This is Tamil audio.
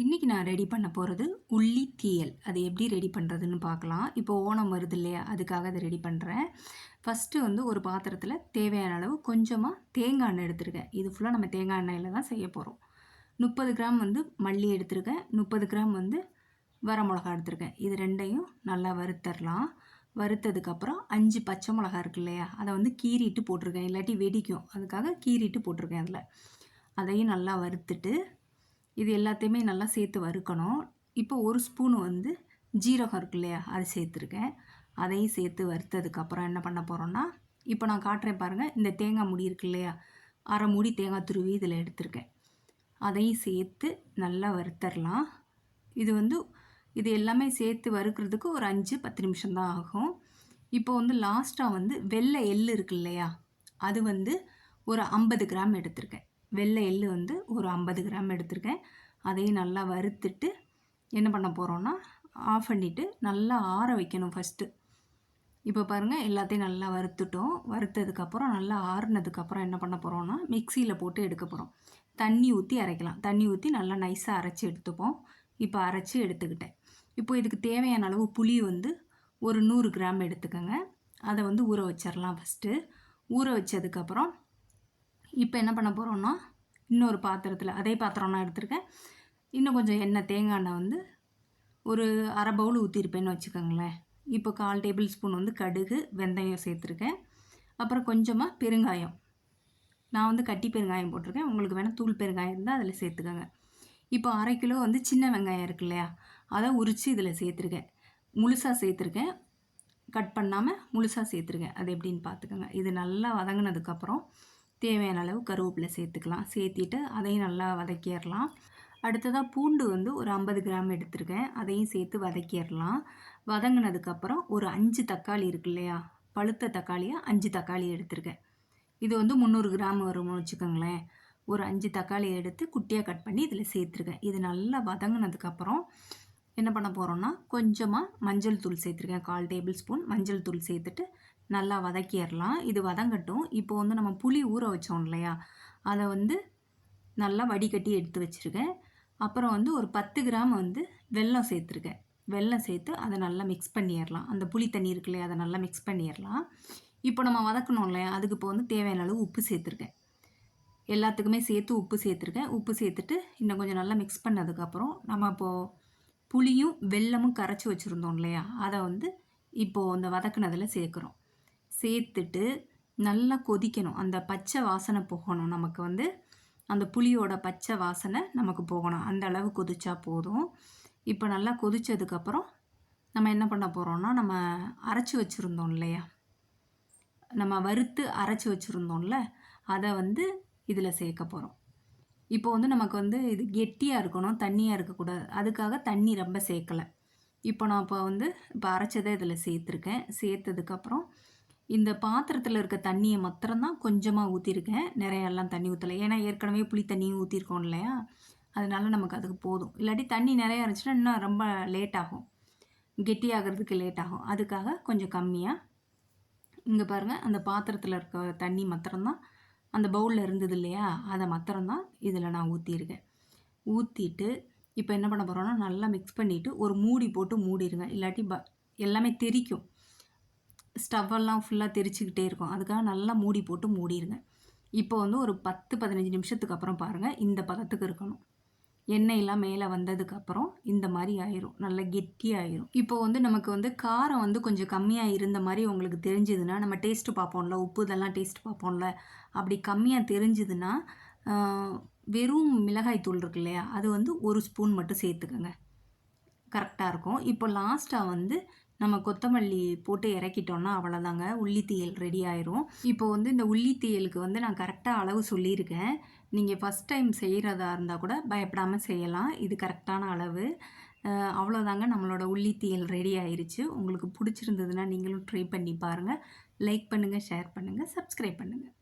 இன்றைக்கி நான் ரெடி பண்ண போகிறது உள்ளி தீயல் அது எப்படி ரெடி பண்ணுறதுன்னு பார்க்கலாம். இப்போ ஓணம் வருது இல்லையா? அதுக்காக அதை ரெடி பண்ணுறேன் ஃபஸ்ட்டு வந்து ஒரு பாத்திரத்தில் தேவையான அளவு கொஞ்சமாக தேங்காய் எண்ணெய் எடுத்துருக்கேன். இது ஃபுல்லாக நம்ம தேங்காய் எண்ணெயில் தான் செய்ய போகிறோம் முப்பது கிராம் வந்து மல்லி எடுத்திருக்கேன். முப்பது கிராம் வந்து வர மிளகா எடுத்திருக்கேன். இது ரெண்டையும் நல்லா வறுத்தரலாம். வறுத்ததுக்கப்புறம் அஞ்சு பச்சை மிளகா இருக்கு இல்லையா? அதை வந்து கீறிட்டு போட்டிருக்கேன். இல்லாட்டி வெடிக்கும். அதுக்காக கீறிட்டு போட்டிருக்கேன் அதில். அதையும் நல்லா வறுத்துட்டு இது எல்லாத்தையுமே நல்லா சேர்த்து வறுக்கணும். இப்போ ஒரு ஸ்பூன் வந்து ஜீரகம் இருக்கு இல்லையா அது சேர்த்துருக்கேன். அதையும் சேர்த்து வறுத்ததுக்கப்புறம் என்ன பண்ண போகிறோன்னா இப்போ நான் காட்டுறேன் பாருங்கள் இந்த தேங்காய் முடி இருக்கு இல்லையா அரை மூடி தேங்காய் துருவி இதில் எடுத்திருக்கேன். அதையும் சேர்த்து நல்லா வறுத்தரலாம். இது வந்து இது எல்லாமே சேர்த்து வறுக்கிறதுக்கு ஒரு அஞ்சு பத்து நிமிஷம் தான் ஆகும். இப்போ வந்து லாஸ்ட்டாக வந்து வெள்ளை எள் இருக்கு இல்லையா அது வந்து ஒரு ஐம்பது கிராம் எடுத்திருக்கேன். வெள்ளை எள் வந்து ஒரு ஐம்பது கிராம் எடுத்திருக்கேன். அதையும் நல்லா வறுத்துட்டு என்ன பண்ண போகிறோன்னா ஆஃப் பண்ணிவிட்டு நல்லா ஆற வைக்கணும் ஃபஸ்ட்டு இப்போ பாருங்கள் எல்லாத்தையும் நல்லா வறுத்துட்டோம். வறுத்ததுக்கப்புறம் நல்லா ஆறுனதுக்கப்புறம் என்ன பண்ண போகிறோன்னா மிக்சியில் போட்டு எடுக்க போகிறோம் தண்ணி ஊற்றி அரைக்கலாம். தண்ணி ஊற்றி நல்லா நைஸாக அரைச்சி எடுத்துப்போம். இப்போ அரைச்சி எடுத்துக்கிட்டேன். இப்போ இதுக்கு தேவையான அளவு புளி வந்து ஒரு நூறு கிராம் எடுத்துக்கோங்க. அதை வந்து ஊற வச்சிடலாம் ஃபஸ்ட்டு ஊற வச்சதுக்கப்புறம் இப்போ என்ன பண்ண போகிறோன்னா இன்னொரு பாத்திரத்தில் அதே பாத்திரம் நான் எடுத்திருக்கேன். இன்னும் கொஞ்சம் எண்ணெய் தேங்காய் எண்ணெய் வந்து ஒரு அரை பவுல் ஊற்றிருப்பேன்னு வச்சுக்கோங்களேன். இப்போ கால் டேபிள் ஸ்பூன் வந்து கடுகு வெந்தயம் சேர்த்துருக்கேன். அப்புறம் கொஞ்சமாக பெருங்காயம். நான் வந்து கட்டி பெருங்காயம் போட்டிருக்கேன். உங்களுக்கு வேணால் தூள் பெருங்காயம் இருந்தால் அதில் சேர்த்துக்கோங்க. இப்போ அரை கிலோ வந்து சின்ன வெங்காயம் இருக்கு இல்லையா? அதை உரித்து இதில் சேர்த்துருக்கேன். முழுசாக சேர்த்துருக்கேன். கட் பண்ணாமல் முழுசாக சேர்த்துருக்கேன். அது எப்படின்னு பார்த்துக்கோங்க. இது நல்லா வதங்கினதுக்கப்புறம் தேவையான அளவு கருவேப்பிலை சேர்த்துக்கலாம். சேர்த்திட்டு அதையும் நல்லா வதக்கிடலாம். அடுத்ததாக பூண்டு வந்து ஒரு ஐம்பது கிராம் எடுத்திருக்கேன். அதையும் சேர்த்து வதக்கிடலாம். வதங்கினதுக்கப்புறம் ஒரு அஞ்சு தக்காளி இருக்கு இல்லையா? பழுத்த தக்காளியாக அஞ்சு தக்காளி எடுத்திருக்கேன். இது வந்து முந்நூறு கிராம் வரும்னு வச்சுக்கோங்களேன். ஒரு அஞ்சு தக்காளி எடுத்து குட்டியாக கட் பண்ணி இதில் சேர்த்துருக்கேன். இது நல்லா வதங்கினதுக்கப்புறம் என்ன பண்ண போகிறோன்னா கொஞ்சமாக மஞ்சள் தூள் சேர்த்துருக்கேன். கால் டேபிள் ஸ்பூன் மஞ்சள் தூள் சேர்த்துட்டு நல்லா வதக்கிடலாம். இது வதங்கட்டும். இப்போ வந்து நம்ம புளி ஊற வச்சோம் இல்லையா? அதை வந்து நல்லா வடிகட்டி எடுத்து வச்சுருக்கேன். அப்புறம் வந்து ஒரு பத்து கிராம் வந்து வெல்லம் சேர்த்துருக்கேன். வெல்லம் சேர்த்து அதை நல்லா மிக்ஸ் பண்ணிடலாம். அந்த புளி தண்ணி இருக்கு இல்லையா அதை நல்லா மிக்ஸ் பண்ணிடலாம். இப்போ நம்ம வதக்கணும் இல்லையா? அதுக்கு இப்போ வந்து தேவையான அளவு உப்பு சேர்த்துருக்கேன். எல்லாத்துக்குமே சேர்த்து உப்பு சேர்த்துருக்கேன். உப்பு சேர்த்துட்டு இன்னும் கொஞ்சம் நல்லா மிக்ஸ் பண்ணதுக்கப்புறம் நம்ம இப்போது புளியும் வெல்லமும் கரைச்சி வச்சுருந்தோம் இல்லையா? அதை வந்து இப்போது அந்த வதக்குனதில் சேர்க்குறோம். சேர்த்துட்டு நல்லா கொதிக்கணும். அந்த பச்சை வாசனை போகணும். நமக்கு வந்து அந்த புளியோட பச்சை வாசனை நமக்கு போகணும். அந்த அளவு கொதிச்சா போதும். இப்போ நல்லா கொதித்ததுக்கப்புறம் நம்ம என்ன பண்ண போகிறோம்னா நம்ம அரைச்சி வச்சுருந்தோம் இல்லையா? நம்ம வறுத்து அரைச்சி வச்சுருந்தோம்ல அதை வந்து இதில் சேர்க்க போகிறோம் இப்போ வந்து நமக்கு வந்து இது கெட்டியாக இருக்கணும் தண்ணியாக இருக்கக்கூடாது அதுக்காக தண்ணி ரொம்ப சேர்க்கலை. இப்போ நான் இப்போ வந்து இப்போ அரைச்சதை இதில் சேர்த்துருக்கேன். சேர்த்ததுக்கப்புறம் இந்த பாத்திரத்தில் இருக்க தண்ணியை மாத்திரம்தான் கொஞ்சமாக ஊற்றிருக்கேன் நிறையெல்லாம் தண்ணி ஊற்றலை ஏன்னா ஏற்கனவே புளி தண்ணியும் ஊற்றிருக்கோம் இல்லையா? அதனால நமக்கு அதுக்கு போதும். இல்லாட்டி தண்ணி நிறையா இருந்துச்சுன்னா இன்னும் ரொம்ப லேட் ஆகும். கெட்டியாகிறதுக்கு லேட் ஆகும். அதுக்காக கொஞ்சம் கம்மியாக இங்கே பாருங்கள் அந்த பாத்திரத்தில் இருக்க தண்ணி மாத்திரம்தான் அந்த பவுலில் இருந்தது இல்லையா? அதை மாத்திரம்தான் இதில் நான் ஊற்றிருக்கேன் ஊற்றிட்டு இப்போ என்ன பண்ண போகிறோன்னா நல்லா மிக்ஸ் பண்ணிவிட்டு ஒரு மூடி போட்டு மூடிடுங்க இல்லாட்டி ப எல்லாமே தெரிக்கும். ஸ்டவ்வெல்லாம் ஃபுல்லாக தெரிச்சுக்கிட்டே இருக்கும். அதுக்காக நல்லா மூடி போட்டு மூடிடுங்க இப்போ வந்து ஒரு பத்து பதினஞ்சு நிமிஷத்துக்கு அப்புறம் பாருங்கள் இந்த பதத்துக்கு இருக்கணும். எண்ணெயெல்லாம் மேலே வந்ததுக்கப்புறம் இந்த மாதிரி ஆயிரும். நல்லா கெட்டி ஆயிரும். இப்போ வந்து நமக்கு வந்து காரம் வந்து கொஞ்சம் கம்மியாக இருந்த மாதிரி உங்களுக்கு தெரிஞ்சுதுன்னா நம்ம டேஸ்ட்டு பார்ப்போம்ல உப்பு இதெல்லாம் டேஸ்ட் பார்ப்போம்ல. அப்படி கம்மியாக தெரிஞ்சுதுன்னா வெறும் மிளகாய் தூள் இருக்கு இல்லையா? அது வந்து ஒரு ஸ்பூன் மட்டும் சேர்த்துக்கோங்க. கரெக்டாக இருக்கும். இப்போ லாஸ்ட்டாக வந்து நம்ம கொத்தமல்லி போட்டு இறக்கிட்டோன்னா அவ்வளோதாங்க உள்ளித்தீயல் ரெடி ஆயிரும். இப்போ வந்து இந்த உள்ளித்தீயலுக்கு வந்து நான் கரெக்டாக அளவு சொல்லியிருக்கேன். நீங்கள் ஃபஸ்ட் டைம் செய்கிறதா இருந்தால் கூட பயப்படாமல் செய்யலாம். இது கரெக்டான அளவு. அவ்வளோதாங்க நம்மளோட உள்ளித்தீயல் ரெடி ஆயிடுச்சு உங்களுக்கு பிடிச்சிருந்ததுன்னா நீங்களும் ட்ரை பண்ணி பாருங்கள் லைக் பண்ணுங்கள் ஷேர் பண்ணுங்கள் சப்ஸ்கிரைப் பண்ணுங்கள்